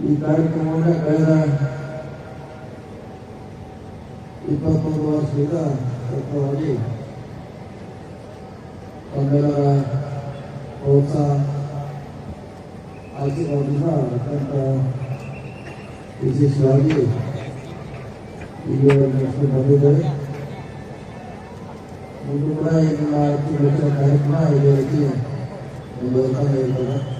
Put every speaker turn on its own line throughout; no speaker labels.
ditarik kemudian daerah? Ibu luas kita satu lagi? Bandara Rosa Haji Odisha tanpa ISIS lagi Ia mesti baru dari Untuk mulai melakukan tarik mai dari dia Membuatkan dari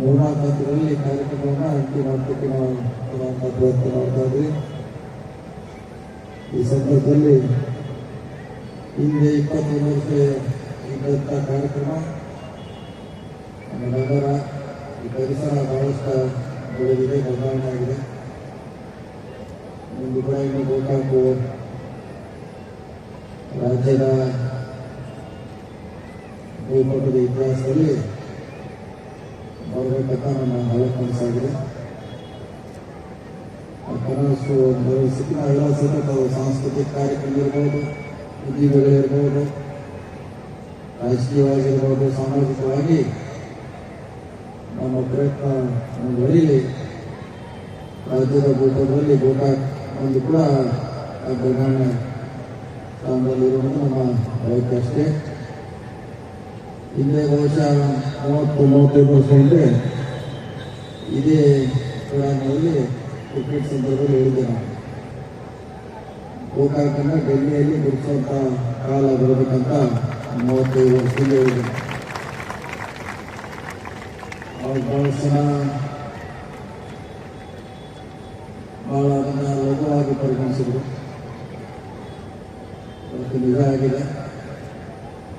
ಮೂರ್ನಾಲ್ಕು ಹಂತದಲ್ಲಿ ಕಾರ್ಯಕ್ರಮವನ್ನು ಅಂತಿಮ ಹಂತಕ್ಕೆ ನಾವು ಪ್ರಯತ್ನ ಮಾಡ್ತಾ ಈ ಸಂದರ್ಭದಲ್ಲಿ ಹಿಂದೆ ಇಪ್ಪತ್ತೈದು ವರ್ಷ ಇದ್ದಂಥ ಕಾರ್ಯಕ್ರಮ ನಗರ, ಈ ಪರಿಸರ ಬಹಳಷ್ಟು ಬೆಳೆದಿದೆ ಬದಲಾವಣೆ ಆಗಿದೆ. ಒಂದು ಕೂಡ ಗೋಕಾಕು ರಾಜ್ಯದ ಭೂಪಟದ ಇತಿಹಾಸದಲ್ಲಿ ಬರಬೇಕಂತ ನಾನು ಹಳೆ ಕನಸಾಗಿದೆ ಆ ಕನಸು ನೆರವೇರಿಸಕ್ಕೆ ನಾವೆಲ್ಲ ಸತತ ಸಾಂಸ್ಕೃತಿಕ ಕಾರ್ಯಕ್ರಮ ಇರ್ಬೋದು ಉದ್ಯಮಿಗಳಿರ್ಬೋದು ರಾಜಕೀಯವಾಗಿರ್ಬೋದು, ಸಾಮಾಜಿಕವಾಗಿ ನಮ್ಮ ಪ್ರಯತ್ನ ಮುಂದುವರಿಲಿ ರಾಜ್ಯದ ಭೂಪಟದಲ್ಲಿ ಗೋಕಾಕ್ ಒಂದು ಕೂಡ ಅಗ್ರಗಣ್ಯ ಸ್ಥಾನದಲ್ಲಿರುವುದು ನಮ್ಮ ಬಯಕೆ ಅಷ್ಟೇ. ಹಿಂದೆ ಬಹುಶಃ ಮೂವತ್ತು, ಮೂವತ್ತೈದು ವರ್ಷ ಹಿಂದೆ ಇದೇ ಪ್ರಯಾಣದಲ್ಲಿ ಕ್ರಿಕೆಟ್ ಸಂದರ್ಭದಲ್ಲಿ ಹೇಳಿದ್ದೆ ನಾವು ಗೋಕಾಕನ್ನ ಡೆಲ್ಲಿಯಲ್ಲಿ ಬಿಡಿಸುವಂತ ಕಾಲ ಬರಬೇಕಂತ ಮೂವತ್ತೈದು ವರ್ಷದಿಂದ ಹೇಳಿದೆ ಅವಾಗ ಬಹಳಷ್ಟು ಜನ ಬಹಳ ಅದನ್ನ ಲಘುವಾಗಿ ಪರಿಗಣಿಸಿದ್ರು. ಅದಕ್ಕೆ ನಿಜ ಆಗಿದೆ.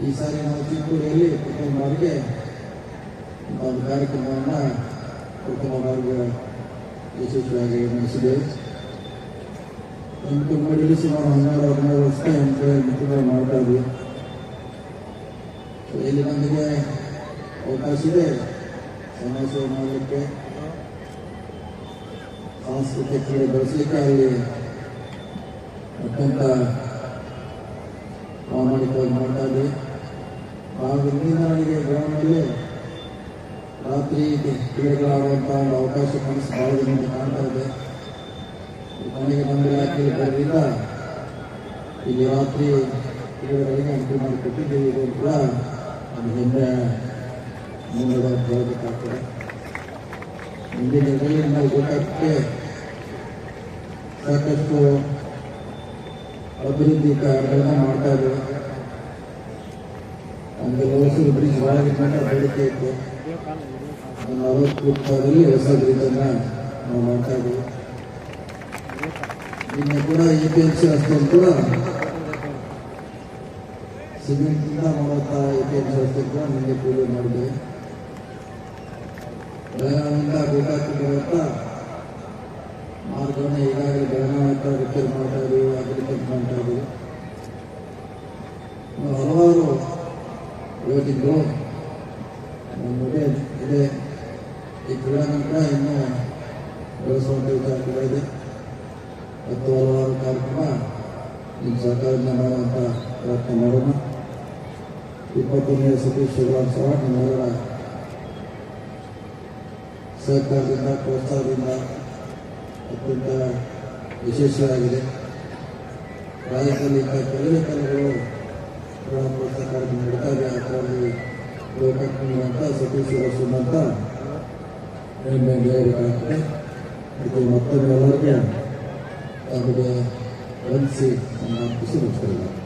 ಈ ಸಾರಿ ನಾವು ಚಿಕ್ಕೂರಿಯಲ್ಲಿ ಕುಟುಂಬರಿಗೆ ಒಂದು ಕಾರ್ಯಕ್ರಮವನ್ನು ಕುಟುಂಬರಿಗೆ ಯಶಸ್ವಿಯಾಗಿ ನಡೆಸಿದ್ದೇವೆ ಎಂಟು ಮಡಿಲಿ ಸುಮಾರು ಹನ್ನೆರಡು ಹದಿನೈದು ವರ್ಷ ಎಂಟು ಮಿತ್ರಗಳು ಮಾಡ್ತಾ ಇದ್ವಿ ಸೊ ಇಲ್ಲಿ ನಮಗೆ ಅವಕಾಶ ಇದೆ ಸಮಾಜ ಸೇವೆ ಮಾಡಲಿಕ್ಕೆ ಸಾಂಸ್ಕೃತಿಕ ಕ್ರೀಡೆ ಬೆಳೆಸಲಿಕ್ಕೆ ಅಲ್ಲಿ ಅತ್ಯಂತ ಪ್ರಾಮಾಣಿಕವಾಗಿ ಮಾಡ್ತಾ ಇದ್ವಿ ಆ ಹಿಂದಿನ ಗ್ರಾಮದಲ್ಲಿ ರಾತ್ರಿ ಕ್ರೀಡೆಗಳಾಡುವಂಥ ಒಂದು ಅವಕಾಶ ಕನಸು ಭಾಳ ಕಾಣ್ತಾ ಇದೆ. ಮನೆಗೆ ಬಂದರೆ ಬರೋದ್ರಿಂದ ಇಲ್ಲಿ ರಾತ್ರಿ ಕ್ರೀಡೆಗಳಿಗೆ ಅನುಕೂಲ ಮಾಡಿಕೊಟ್ಟಿದ್ದೀವಿ ಇದು ಕೂಡ ಒಂದು ಹೆಮ್ಮೆ ಬರಬೇಕಾಗ್ತದೆ ಮುಂದಿನ ದಿನದಲ್ಲಿ ನಾವು ಗೋಕಾಕಕ್ಕೆ ಸಾಕಷ್ಟು ಅಭಿವೃದ್ಧಿ ಕಾರ್ಯಗಳನ್ನು ಮಾಡ್ತಾ ಇದ್ದೇವೆ. ನಮಗೆ ಲೋಸೂರು ಬ್ರಿಡ್ಜ್ ಒಳಗಿನ ಬೇಡಿಕೆ ಇತ್ತು. ರೂಪಾಯಿದಲ್ಲಿ ಹೊಸ ಬ್ರಿಡ್ಜ್ ಅನ್ನ ನಾವು ಮಾಡ್ತಾ ಇದ್ದೀವಿ ನಿನ್ನೆ ಕೂಡ ಎ ಪಿ ಎಂ ಸಿ ರಸ್ತೆ ಕೂಡ ಸಿಮೆಂಟ್ನಿಂದ ಮಾಡುವಂಥ ಎ ಪಿ ಎಂ ಸಿ ರಸ್ತೆ ಕೂಡ ನಿನ್ನೆ ಪೂಜೆ ಮಾಡಿದೆ ಬೆಳಗಾವಿಯಿಂದ ಗೋಕಾಕ್ ಬರುವಂಥ ಮಾರ್ಗವನ್ನು ಈಗಾಗಲೇ ಬೆಳಗಾವಿ ಅಂತ ರಿಪೇರ್ ಮಾಡ್ತಾ ಇದ್ದೀವಿ ಅಗ್ರಿಕಲ್ಚರ್ ಮಾಡ್ತಾ ಇದ್ದೀವಿ ಹಲವಾರು ನಮ್ಮ ಮುಂದೆ ಇದೆ ಈ ಕ್ರೀಡಾಂಗಣ ಇನ್ನೂ ಬೆಳೆಸುವಂಥ ವಿಚಾರ ಕೂಡ ಇದೆ ಮತ್ತು ಹಲವಾರು ಕಾರ್ಯಕ್ರಮ ನಿಮ್ಮ ಸರ್ಕಾರದಿಂದ ಮಾಡುವಂಥ ಪ್ರಯತ್ನ ಮಾಡೋಣ ಇಪ್ಪತ್ತೊಂದನೇ ಸತೀಶ್ ಶಿವರಾಮ್ ಸಹ ನಿಮ್ಮೆಲ್ಲರ ಸಹಕಾರದಿಂದ ಪ್ರೋತ್ಸಾಹದಿಂದ ಅತ್ಯಂತ ವಿಶೇಷವಾಗಿದೆ ರಾಜ್ಯದಲ್ಲಿ ಇಂಥ ಕೆಲವೇ ಕಲೆಗಳು ಕ್ರೀಡಾ ಪ್ರೋತ್ಸಾಹ ಕಾರ್ಯಕ್ರಮ ನಡೀತಾ ಇದೆ ಅದರಲ್ಲಿ ಗೋಕಾಕ್ನಂತ ಸತೀಶ್ ಶಿವರಾಮ್ ಅಂತ ಹೆಮ್ಮೆ ಹೇಳ್ಬೇಕಾಗ್ತದೆ ಇದು ಮತ್ತೊಮ್ಮೆ ಎಲ್ಲರಿಗೆ ತಮಗೆ ವಂದಿಸಿ ನನ್ನ ಖುಷಿ ಮುಗಿಸ್ತಾರೆ